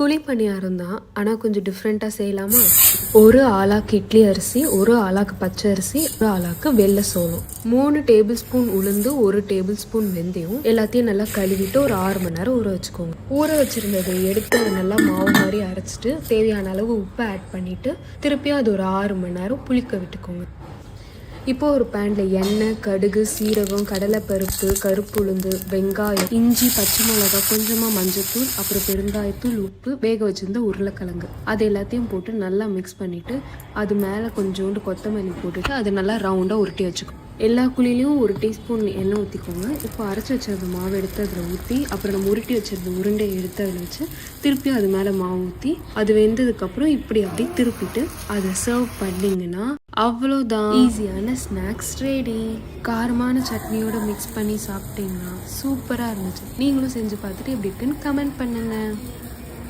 குழி பணியாரம் தான் ஆனால் கொஞ்சம் டிஃப்ரெண்ட்டாக செய்யலாமா? ஒரு ஆளாக்கு இட்லி அரிசி ஒரு ஆளாக்கு பச்சை அரிசி ஒரு ஆளாக்கு வெள்ளை சோளம். மூணு டேபிள் ஸ்பூன் உளுந்து ஒரு டேபிள் ஸ்பூன் வெந்தயம். எல்லாத்தையும் நல்லா கழுவிட்டு ஒரு ஆறு மணி நேரம் ஊற வச்சுக்கோங்க. ஊற வச்சுருந்ததை எடுத்து அதை நல்லா மாவு மாதிரி அரைச்சிட்டு தேவையான அளவு உப்பை ஆட் பண்ணிவிட்டு திருப்பியும் அது ஒரு ஆறு மணி நேரம் புளிக்க விட்டுக்கோங்க. இப்போ ஒரு பேனில் எண்ணெய் கடுகு சீரகம் கடலைப்பருப்பு கருப்புளுந்து வெங்காயம் இஞ்சி பச்சை மிளகாய் கொஞ்சமாக மஞ்சத்தூள் அப்புறம் பெருங்காயத்தூள் உப்பு வேக வச்சிருந்த உருளைக்கிழங்கு. அது எல்லாத்தையும் போட்டு நல்லா மிக்ஸ் பண்ணிட்டு அது மேலே கொஞ்சோண்டு கொத்தமல்லி போட்டுட்டு அதை நல்லா ரவுண்டாக உருட்டி வச்சுக்கோ. எல்லா குழிலையும் ஒரு டீஸ்பூன் எண்ணெய் ஊற்றிக்கோங்க இப்போ அரைச்சி வச்சிருந்த மாவு எடுத்து அதில் ஊற்றி அப்புறம் நம்ம உருட்டி வச்சிருந்த உருண்டையை எடுத்து அதில் வச்சு திருப்பி அது மேலே மாவு ஊற்றி அது வெந்ததுக்கப்புறம் இப்படி அப்படி திருப்பிட்டு அதை சர்வ் பண்ணிங்கன்னா அவ்வளோதான் ஈஸியான ஸ்நாக்ஸ் ரெடி காரமான சட்னியோட மிக்ஸ் பண்ணி சாப்பிட்டீங்கன்னா சூப்பராக இருந்துச்சு. நீங்களும் செஞ்சு பார்த்துட்டு எப்படி இருக்குன்னு கமெண்ட் பண்ணுங்கள்